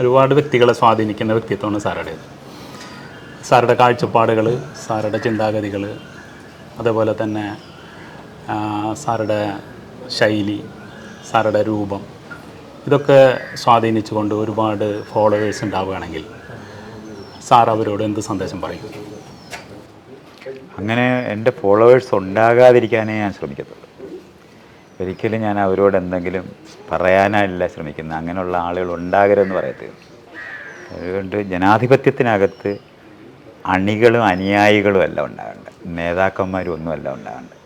ഒരുപാട് വ്യക്തികളെ സ്വാധീനിക്കുന്ന വ്യക്തിത്വമാണ് സാറുടേത്. സാറുടെ കാഴ്ചപ്പാടുകൾ സാറുടെ ചിന്താഗതികൾ അതേപോലെ തന്നെ സാറുടെ ശൈലി സാറുടെ രൂപം ഇതൊക്കെ സ്വാധീനിച്ചുകൊണ്ട് ഒരുപാട് ഫോളോവേഴ്സ് ഉണ്ടാവുകയാണെങ്കിൽ സാർ അവരോട് എന്ത് സന്ദേശം പറയും? അങ്ങനെ എന്റെ ഫോളോവേഴ്സ് ഉണ്ടാകാതിരിക്കാനേ ഞാൻ ശ്രമിക്കത്തുള്ളൂ. ഒരിക്കലും ഞാൻ അവരോട് എന്തെങ്കിലും പറയാനല്ല ശ്രമിക്കുന്നത്. അങ്ങനെയുള്ള ആളുകൾ ഉണ്ടാകരുതെന്ന് പറയത്തില്ല. അതുകൊണ്ട് ജനാധിപത്യത്തിനകത്ത് അണികളും അനുയായികളും എല്ലാം ഉണ്ടാകേണ്ടത്. നേതാക്കന്മാരും ഒന്നും ഒന്നുമല്ല ഉണ്ടാകേണ്ടത്.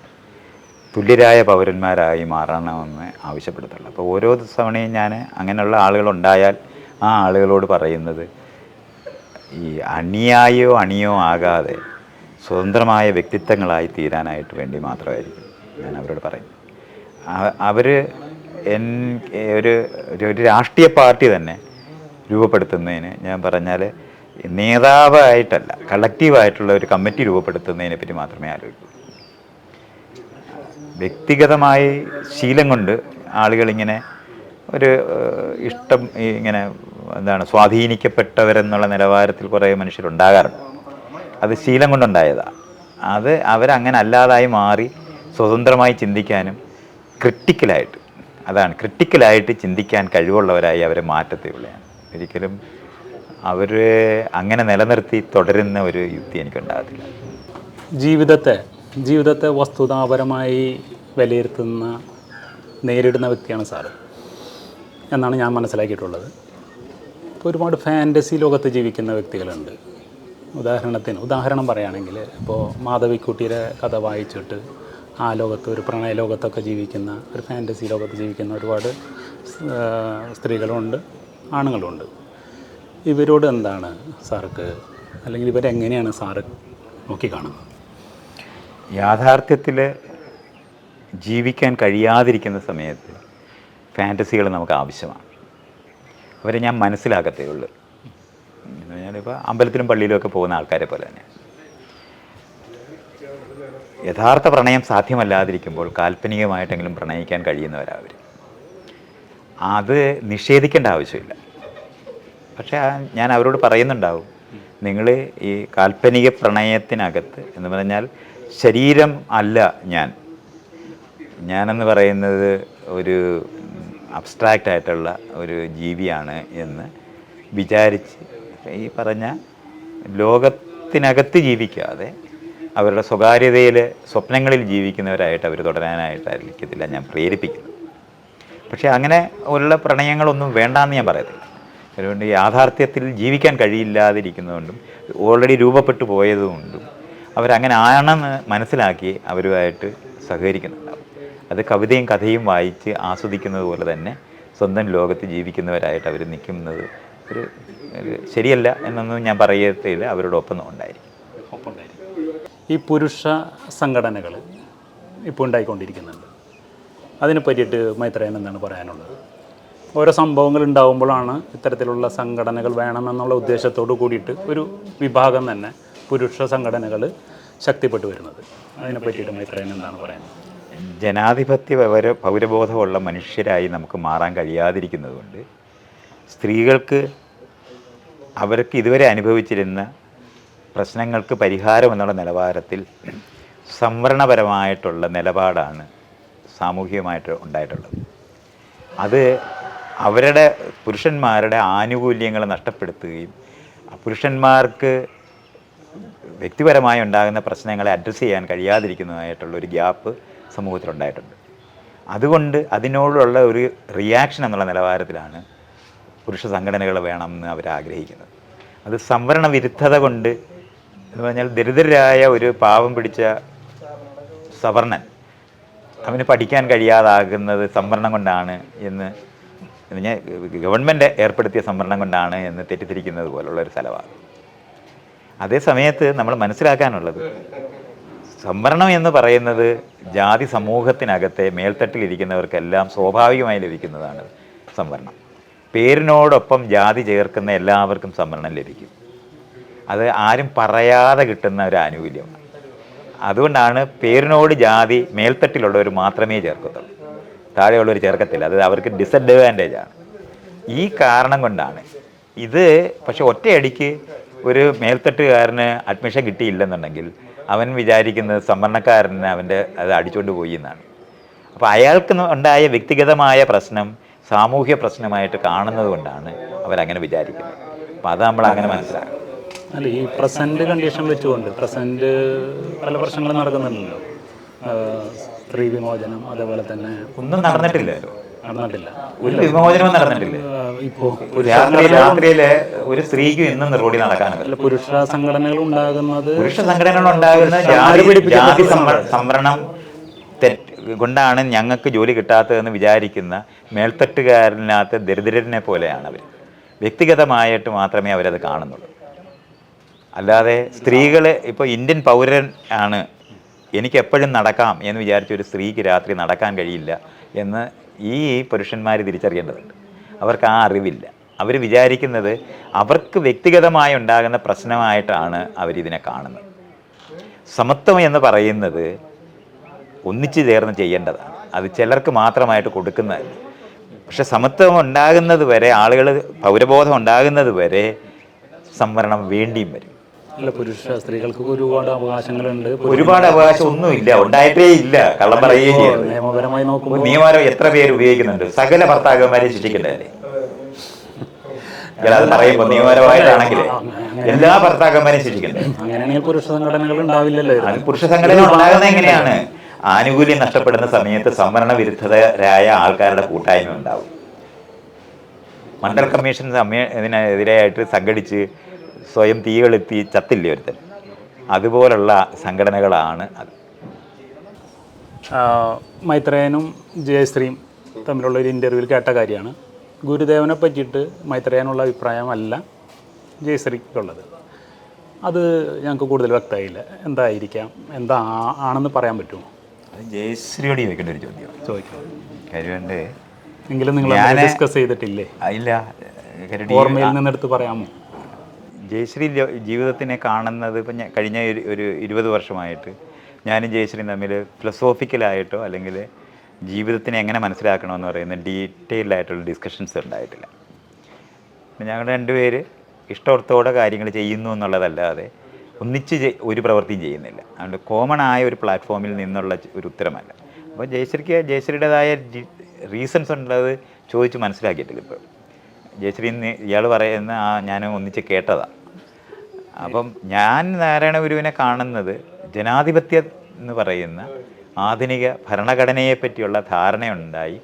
തുല്യരായ പൗരന്മാരായി മാറണമെന്ന് ആവശ്യപ്പെടുത്തുള്ളൂ. അപ്പോൾ ഓരോ തവണയും ഞാൻ അങ്ങനെയുള്ള ആളുകളുണ്ടായാൽ ആ ആളുകളോട് പറയുന്നത് ഈ അണിയായോ അണിയോ ആകാതെ സ്വതന്ത്രമായ വ്യക്തിത്വങ്ങളായി തീരാനായിട്ട് വേണ്ടി മാത്രമായിരിക്കും ഞാൻ അവരോട് പറയും അവർ ഒരു ഒരു- രാഷ്ട്രീയ പാർട്ടി തന്നെ രൂപപ്പെടുത്തുന്നതിന് ഞാൻ പറഞ്ഞാൽ നേതാവായിട്ടല്ല കളക്റ്റീവായിട്ടുള്ള ഒരു കമ്മിറ്റി രൂപപ്പെടുത്തുന്നതിനെ പറ്റി മാത്രമേ ആലോചിക്കൂ. വ്യക്തിഗതമായി ശീലം കൊണ്ട് ആളുകളിങ്ങനെ ഒരു ഇഷ്ടം ഇങ്ങനെ എന്താണ് സ്വാധീനിക്കപ്പെട്ടവരെന്നുള്ള നിലവാരത്തിൽ കുറേ മനുഷ്യരുണ്ടാകാറുണ്ട്. അത് ശീലം കൊണ്ടുണ്ടായതാണ് അത് അവരങ്ങനെ അല്ലാതായി മാറി സ്വതന്ത്രമായി ചിന്തിക്കാനും ക്രിട്ടിക്കലായിട്ട് അതാണ്. ക്രിട്ടിക്കലായിട്ട് ചിന്തിക്കാൻ കഴിവുള്ളവരായി അവരെ മാറ്റത്തേയുള്ളൂ ഉള്ളതാണ് ഒരിക്കലും അവർ അങ്ങനെ നിലനിർത്തി തുടരുന്ന ഒരു യുക്തി എനിക്കുണ്ടാകത്തില്ല. ജീവിതത്തെ ജീവിതത്തെ വസ്തുതാപരമായി വിലയിരുത്തുന്ന നേരിടുന്ന വ്യക്തിയാണ് സാറ് എന്നാണ് ഞാൻ മനസ്സിലാക്കിയിട്ടുള്ളത്. ഇപ്പോൾ ഒരുപാട് ഫാന്റസി ലോകത്ത് ജീവിക്കുന്ന വ്യക്തികളുണ്ട്. ഉദാഹരണത്തിന് ഉദാഹരണം പറയുകയാണെങ്കിൽ ഇപ്പോൾ മാധവിക്കുട്ടിയുടെ കഥ വായിച്ചിട്ട് ആ ലോകത്ത് ഒരു പ്രണയ ലോകത്തൊക്കെ ജീവിക്കുന്ന ഒരു ഫാന്റസി ലോകത്ത് ജീവിക്കുന്ന ഒരുപാട് സ്ത്രീകളുണ്ട് ആണുങ്ങളുണ്ട്. ഇവരോട് എന്താണ് സാർക്ക് അല്ലെങ്കിൽ ഇവരെങ്ങനെയാണ് സാറ് നോക്കിക്കാണുന്നത് യാഥാർത്ഥ്യത്തിൽ ജീവിക്കാൻ കഴിയാതിരിക്കുന്ന സമയത്ത് ഫാന്റസികൾ നമുക്ക് ആവശ്യമാണ്. അവരെ ഞാൻ മനസ്സിലാക്കത്തേ ഉള്ളൂ. ഞാനിപ്പോൾ അമ്പലത്തിലും പള്ളിയിലും ഒക്കെ പോകുന്ന ആൾക്കാരെ പോലെ തന്നെ. യഥാർത്ഥ പ്രണയം സാധ്യമല്ലാതിരിക്കുമ്പോൾ കാൽപ്പനികമായിട്ടെങ്കിലും പ്രണയിക്കാൻ കഴിയുന്നവരവർ അത് നിഷേധിക്കേണ്ട ആവശ്യമില്ല. പക്ഷേ ഞാൻ അവരോട് പറയുന്നുണ്ടാവും നിങ്ങൾ ഈ കാൽപ്പനിക പ്രണയത്തിനകത്ത് എന്ന് പറഞ്ഞാൽ ശരീരം അല്ല ഞാൻ. ഞാനെന്ന് പറയുന്നത് ഒരു അബ്സ്ട്രാക്റ്റ് ആയിട്ടുള്ള ഒരു ജീവിയാണ് എന്ന് വിചാരിച്ച് ഈ പറഞ്ഞ ലോകത്തിനകത്ത് ജീവിക്കാതെ അവരുടെ സ്വകാര്യതയിൽ സ്വപ്നങ്ങളിൽ ജീവിക്കുന്നവരായിട്ട് അവർ തുടരാനായിട്ടായിരിക്കത്തില്ല ഞാൻ പ്രേരിപ്പിക്കുന്നത്. പക്ഷേ അങ്ങനെ ഉള്ള പ്രണയങ്ങളൊന്നും വേണ്ടാന്ന് ഞാൻ പറയത്തില്ല. അതുകൊണ്ട് യാഥാർത്ഥ്യത്തിൽ ജീവിക്കാൻ കഴിയില്ലാതിരിക്കുന്നതുകൊണ്ടും ഓൾറെഡി രൂപപ്പെട്ടു പോയതുകൊണ്ടും അവരങ്ങനെ ആണെന്ന് മനസ്സിലാക്കി അവരുമായിട്ട് സഹകരിക്കുന്നുണ്ടാവും. അത് കവിതയും കഥയും വായിച്ച് ആസ്വദിക്കുന്നത് പോലെ തന്നെ സ്വന്തം ലോകത്ത് ജീവിക്കുന്നവരായിട്ട് അവർ നിൽക്കുന്നത് ഒരു ശരിയല്ല എന്നൊന്നും ഞാൻ പറയത്തില്ല. അവരോടൊപ്പം ഉണ്ടായിരിക്കും. ഈ പുരുഷ സംഘടനകൾ ഇപ്പോൾ ഉണ്ടായിക്കൊണ്ടിരിക്കുന്നുണ്ട്. അതിനെ പറ്റിയിട്ട് മൈത്രേയൻ എന്താണ് പറയാനുള്ളത്? ഓരോ സംഭവങ്ങൾ ഉണ്ടാകുമ്പോഴാണ് ഇത്തരത്തിലുള്ള സംഘടനകൾ വേണമെന്നുള്ള ഉദ്ദേശത്തോട് കൂടിയിട്ട് ഒരു വിഭാഗം തന്നെ പുരുഷ സംഘടനകൾ ശക്തിപ്പെട്ടു വരുന്നത്. അതിനെ പറ്റിയിട്ട് മൈത്രേയൻ എന്താണ് പറയുന്നത് ജനാധിപത്യ പൗര പൗരബോധമുള്ള മനുഷ്യരായി നമുക്ക് മാറാൻ കഴിയാതിരിക്കുന്നതുകൊണ്ട് സ്ത്രീകൾക്ക് അവർക്ക് ഇതുവരെ അനുഭവിച്ചിരുന്ന പ്രശ്നങ്ങൾക്ക് പരിഹാരം എന്നുള്ള നിലവാരത്തിൽ സംവരണപരമായിട്ടുള്ള നിലപാടാണ് സാമൂഹികമായിട്ട് ഉണ്ടായിട്ടുള്ളത്. അത് അവരുടെ പുരുഷന്മാരുടെ ആനുകൂല്യങ്ങൾ നഷ്ടപ്പെടുത്തുകയും പുരുഷന്മാർക്ക് വ്യക്തിപരമായി ഉണ്ടാകുന്ന പ്രശ്നങ്ങളെ അഡ്രസ്സ് ചെയ്യാൻ കഴിയാതിരിക്കുന്നതായിട്ടുള്ള ഒരു ഗ്യാപ്പ് സമൂഹത്തിലുണ്ടായിട്ടുണ്ട്. അതുകൊണ്ട് അതിനോടുള്ള ഒരു റിയാക്ഷൻ എന്നുള്ള നിലവാരത്തിലാണ് പുരുഷ സംഘടനകൾ വേണമെന്ന് അവർ ആഗ്രഹിക്കുന്നത് അത് സംവരണ വിരുദ്ധത കൊണ്ട് എന്ന് പറഞ്ഞാൽ ദരിദ്രരായ ഒരു പാവം പിടിച്ച സവർണൻ. അവന് പഠിക്കാൻ കഴിയാതാകുന്നത് സംവരണം കൊണ്ടാണ് എന്ന് ഞാൻ ഗവൺമെന്റ് ഏർപ്പെടുത്തിയ സംവരണം കൊണ്ടാണ് എന്ന് തെറ്റിദ്ധരിക്കുന്നത് പോലുള്ള ഒരു സ്ഥലമാണ്. അതേ സമയത്ത് നമ്മൾ മനസ്സിലാക്കാനുള്ളത് സംവരണം എന്ന് പറയുന്നത് ജാതി സമൂഹത്തിനകത്തെ മേൽത്തട്ടിലിരിക്കുന്നവർക്കെല്ലാം സ്വാഭാവികമായി ലഭിക്കുന്നതാണ് സംവരണം. പേരിനോടൊപ്പം ജാതി ചേർക്കുന്ന എല്ലാവർക്കും സംവരണം ലഭിക്കും. അത് ആരും പറയാതെ കിട്ടുന്ന ഒരു ആനുകൂല്യമാണ് അതുകൊണ്ടാണ് പേരിനോട് ജാതി മേൽത്തട്ടിലുള്ളവർ മാത്രമേ ചേർക്കത്തുള്ളൂ. താഴെയുള്ളവർ ചേർക്കത്തില്ല. അത് അവർക്ക് ഡിസഡ്വാന്റേജ് ആണ്. ഈ കാരണം കൊണ്ടാണ്. ഇത് പക്ഷെ ഒറ്റയടിക്ക് ഒരു മേൽത്തട്ടുകാരന് അഡ്മിഷൻ കിട്ടിയില്ലെന്നുണ്ടെങ്കിൽ അവൻ വിചാരിക്കുന്നത് സംവരണക്കാരന് അവന്റെ അത് അടിച്ചുകൊണ്ട് പോയി എന്നാണ്. അപ്പോൾ അയാൾക്ക് ഉണ്ടായ വ്യക്തിഗതമായ പ്രശ്നം സാമൂഹ്യ പ്രശ്നമായിട്ട് കാണുന്നത് കൊണ്ടാണ് അവരങ്ങനെ വിചാരിക്കുന്നത്. അപ്പോൾ അത് നമ്മൾ അങ്ങനെ മനസ്സിലാക്കണം. അല്ല ഈ പ്രസന്റ് കണ്ടീഷൻ വെച്ചുകൊണ്ട് പ്രസന്റ് പല പ്രശ്നങ്ങളും നടക്കുന്നുണ്ടല്ലോ. സ്ത്രീ വിമോചനം അതേപോലെ തന്നെ ഒന്നും നടന്നിട്ടില്ല. നടന്നിട്ടില്ല. ഒരു വിമോചനം നടന്നിട്ടില്ല. ഇപ്പോ രാത്രി രാത്രിയിലെ ഒരു സ്ത്രീക്ക് ഇന്നും റോഡിൽ നടക്കാനല്ല പുരുഷ സംഘടനകൾ ഉണ്ടാകുന്നത് പുരുഷ സംഘടനകൾ ഉണ്ടാകുന്ന ജാതി ജാതി സംവ- സംവരണം കൊണ്ടാണ് ഞങ്ങൾക്ക് ജോലി കിട്ടാത്തതെന്ന് വിചാരിക്കുന്ന മേൽത്തട്ടുകാരനകത്ത് ദരിദ്രനെ പോലെയാണ് അവർ വ്യക്തിഗതമായിട്ട് മാത്രമേ അവരത് കാണുന്നുള്ളൂ. അല്ലാതെ സ്ത്രീകൾ ഇപ്പോൾ ഇന്ത്യൻ പൗരൻ ആണ്. എനിക്ക് എപ്പോഴും നടക്കാം എന്ന് വിചാരിച്ച ഒരു സ്ത്രീക്ക് രാത്രി നടക്കാൻ കഴിയില്ല എന്ന് ഈ പുരുഷന്മാർ തിരിച്ചറിയേണ്ടതുണ്ട്. അവർക്ക് ആ അറിവില്ല. അവർ വിചാരിക്കുന്നത് അവർക്ക് വ്യക്തിഗതമായി ഉണ്ടാകുന്ന പ്രശ്നമായിട്ടാണ് അവരിതിനെ കാണുന്നത്. സമത്വം എന്ന് പറയുന്നത് ഒന്നിച്ചു ചേർന്ന് ചെയ്യേണ്ടതാണ്. അത് ചിലർക്ക് മാത്രമായിട്ട് കൊടുക്കുന്നതല്ല. പക്ഷെ സമത്വം ഉണ്ടാകുന്നത് വരെ ആളുകൾ പൗരബോധം ഉണ്ടാകുന്നത് വരെ സംവരണം വേണ്ടിയും വരും. അല്ല പുരുഷ സ്ത്രീകൾക്ക് ഒരുപാട് അവകാശങ്ങളുണ്ട്. ഒരുപാട് അവകാശം ഒന്നുമില്ല ഉണ്ടായിട്ടേ ഇല്ല. കള്ളം പറയുകയും ചെയ്യരുത്. നിയമപരമായി നോക്കുമ്പോൾ നിയമപരം എത്ര പേര് ഉപയോഗിക്കുന്നുണ്ട്? സകല ഭർത്താക്കന്മാരെ ശിക്ഷിക്കേണ്ടതല്ലേ അത് പറയുമ്പോൾ നിയമപരമായിട്ടാണെങ്കിൽ എല്ലാ ഭർത്താക്കന്മാരെയും ശിക്ഷിക്കണ്ടേ? അങ്ങനെയാണെങ്കിൽ പുരുഷ സംഘടനകൾ ഉണ്ടാവില്ലല്ലോ പുരുഷ സംഘടന ഉണ്ടാകുന്നത് എങ്ങനെയാണ്? ആനുകൂല്യം നഷ്ടപ്പെടുന്ന സമയത്ത് സംവരണ വിരുദ്ധരായ ആൾക്കാരുടെ കൂട്ടായ്മ ഉണ്ടാവും മണ്ഡൽ കമ്മീഷൻ സമയ ഇതിനെതിരായിട്ട് സംഘടിച്ച് സ്വയം തീകളെത്തി ചത്തില്ലേ ഒരുത്തൻ? അതുപോലുള്ള സംഘടനകളാണ് അത്. മൈത്രേയനും ജയശ്രീയും തമ്മിലുള്ള ഒരു ഇന്റർവ്യൂവിൽ കേട്ട കാര്യമാണ്. ഗുരുദേവനെ പറ്റിയിട്ട് മൈത്രേയനുള്ള അഭിപ്രായമല്ല ജയശ്രീക്കുള്ളത്. അത് ഞങ്ങൾക്ക് കൂടുതൽ വ്യക്തമായില്ല. എന്തായിരിക്കാം? എന്താ ആണെന്ന് പറയാൻ പറ്റുമോ? ജയശ്രീയോട് ചോദിക്കേണ്ട ഒരു ചോദ്യം. ചോദിക്കാം. കാര്യമുണ്ട്. എങ്കിലും നിങ്ങൾ ഡിസ്കസ് ചെയ്തിട്ടില്ലേ? ഇല്ല. ഓർമ്മയിൽ നിന്നെടുത്ത് പറയാമോ? ജയശ്രീ ജീവിതത്തിനെ കാണുന്നത് ഇപ്പം ഞാൻ കഴിഞ്ഞ ഒരു ഒരു ഇരുപത് വർഷമായിട്ട് ഞാനും ജയശ്രീയും തമ്മിൽ ഫിലോസോഫിക്കലായിട്ടോ അല്ലെങ്കിൽ ജീവിതത്തിനെ എങ്ങനെ മനസ്സിലാക്കണമെന്ന് പറയുന്ന ഡീറ്റെയിൽഡ് ആയിട്ടുള്ള ഡിസ്കഷൻസ് ഉണ്ടായിട്ടില്ല. ഞങ്ങൾ രണ്ടുപേര് ഇഷ്ടത്തോടെ കാര്യങ്ങൾ ചെയ്യുന്നു എന്നുള്ളതല്ലാതെ ഒന്നിച്ച് ഒരു പ്രവൃത്തിയും ചെയ്യുന്നില്ല. അതുകൊണ്ട് കോമൺ ആയ ഒരു പ്ലാറ്റ്ഫോമിൽ നിന്നുള്ള ഒരു ഉത്തരമല്ല. അപ്പോൾ ജയശ്രീക്ക് ജയശ്രീയുടേതായ റീസൺസ് ഉള്ളത് ചോദിച്ച് മനസ്സിലാക്കിയിട്ടില്ല ഇപ്പോൾ ജയശ്രീ ഇയാൾ പറയുന്ന ആ ഞാൻ ഒന്നിച്ച് കേട്ടതാണ് അപ്പം ഞാൻ നാരായണ ഗുരുവിനെ കാണുന്നത് ജനാധിപത്യം എന്ന് പറയുന്ന ആധുനിക ഭരണഘടനയെ പറ്റിയുള്ള ധാരണയുണ്ടായി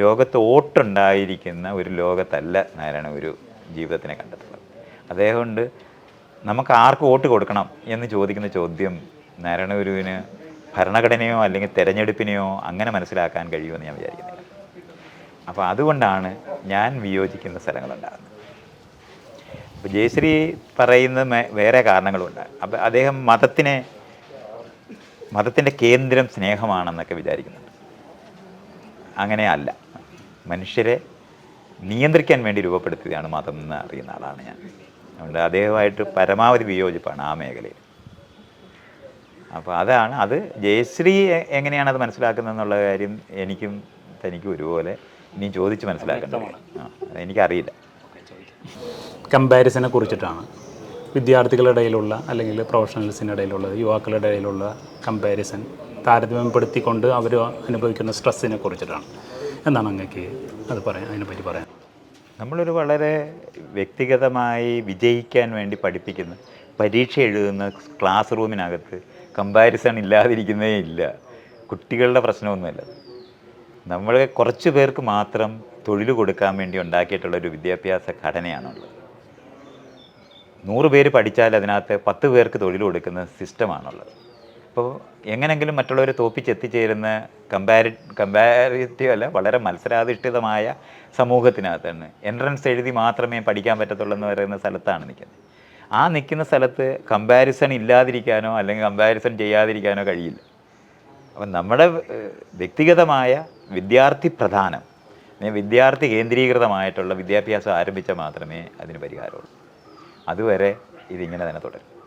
ലോകത്ത് ഓട്ടുണ്ടായിരിക്കുന്ന ഒരു ലോകത്തല്ല നാരായണ ഗുരു ജീവിതത്തിനെ കണ്ടെത്തുന്നത്. അദ്ദേഹം നമുക്ക് ആർക്ക് വോട്ട് കൊടുക്കണം എന്ന് ചോദിക്കുന്ന ചോദ്യം നാരായണ ഗുരുവിന് ഭരണഘടനയോ അല്ലെങ്കിൽ തെരഞ്ഞെടുപ്പിനെയോ അങ്ങനെ മനസ്സിലാക്കാൻ കഴിയുമെന്ന് ഞാൻ വിചാരിക്കുന്നില്ല. അപ്പോൾ അതുകൊണ്ടാണ് ഞാൻ വിയോജിക്കുന്ന സ്ഥലങ്ങളുണ്ടാകുന്നത്. അപ്പോൾ ജയശ്രീ പറയുന്ന വേറെ കാരണങ്ങളുണ്ട്. അപ്പോൾ അദ്ദേഹം മതത്തിനെ മതത്തിന്റെ കേന്ദ്രം സ്നേഹമാണെന്നൊക്കെ വിചാരിക്കുന്നുണ്ട്. അങ്ങനെ അല്ല. മനുഷ്യരെ നിയന്ത്രിക്കാൻ വേണ്ടി രൂപപ്പെടുത്തിയതാണ് മതം എന്ന് അറിയുന്ന ആളാണ് ഞാൻ. അതുകൊണ്ട് അദ്ദേഹമായിട്ട് പരമാവധി വിയോജിപ്പാണ് ആ മേഖലയിൽ. അപ്പോൾ അതാണ് അത് ജയശ്രീ എങ്ങനെയാണ് അത് മനസ്സിലാക്കുന്നത് എന്നുള്ള കാര്യം എനിക്കും തനിക്കും ഒരുപോലെ ഇനി ചോദിച്ച് മനസ്സിലാക്കണം ആ എനിക്കറിയില്ല. കമ്പാരിസനെ കുറിച്ചിട്ടാണ്. വിദ്യാർത്ഥികളുടെ ഇടയിലുള്ള അല്ലെങ്കിൽ പ്രൊഫഷണൽസിന്റെ ഇടയിലുള്ള യുവാക്കളുടെ ഇടയിലുള്ള കമ്പാരിസൺ താരതമ്യപ്പെടുത്തിക്കൊണ്ട് അവർ അനുഭവിക്കുന്ന സ്ട്രെസ്സിനെ കുറിച്ചിട്ടാണ്. എന്നാണ് അങ്ങക്ക് അത് പറയാൻ അതിനെപ്പറ്റി പറയാൻ. നമ്മളൊരു വളരെ വ്യക്തിഗതമായി വിജയിക്കാൻ വേണ്ടി പഠിപ്പിക്കുന്ന. പരീക്ഷ എഴുതുന്ന ക്ലാസ് റൂമിനകത്ത് കമ്പാരിസൺ ഇല്ലാതിരിക്കുന്നേ ഇല്ല. കുട്ടികളുടെ പ്രശ്നമൊന്നുമല്ല. നമ്മൾ കുറച്ച് പേർക്ക് മാത്രം തൊഴിൽ കൊടുക്കാൻ വേണ്ടി ഉണ്ടാക്കിയിട്ടുള്ള ഒരു വിദ്യാഭ്യാസ ഘടനയാണുള്ളത്. നൂറ് പേര് പഠിച്ചാൽ അതിനകത്ത് പത്ത് പേർക്ക് തൊഴിൽ കൊടുക്കുന്ന സിസ്റ്റമാണുള്ളത്. അപ്പോൾ എങ്ങനെങ്കിലും മറ്റുള്ളവരെ തോപ്പിച്ചെത്തിച്ചേരുന്ന കമ്പാരി കമ്പാരിറ്റീവ് അല്ല വളരെ മത്സരാധിഷ്ഠിതമായ സമൂഹത്തിനകത്താണ്. എൻട്രൻസ് എഴുതി മാത്രമേ പഠിക്കാൻ പറ്റത്തുള്ളൂ എന്ന് പറയുന്ന സ്ഥലത്താണ് നിൽക്കുന്നത്. ആ നിൽക്കുന്ന സ്ഥലത്ത് കമ്പാരിസൺ ഇല്ലാതിരിക്കാനോ അല്ലെങ്കിൽ കമ്പാരിസൺ ചെയ്യാതിരിക്കാനോ കഴിയില്ല. അപ്പം നമ്മുടെ വ്യക്തിഗതമായ വിദ്യാർത്ഥി പ്രധാനം അല്ലെങ്കിൽ വിദ്യാർത്ഥി കേന്ദ്രീകൃതമായിട്ടുള്ള വിദ്യാഭ്യാസം ആരംഭിച്ചാൽ മാത്രമേ അതിന് പരിഹാരമുള്ളൂ. അതുവരെ ഇതിങ്ങനെ തന്നെ തുടരും.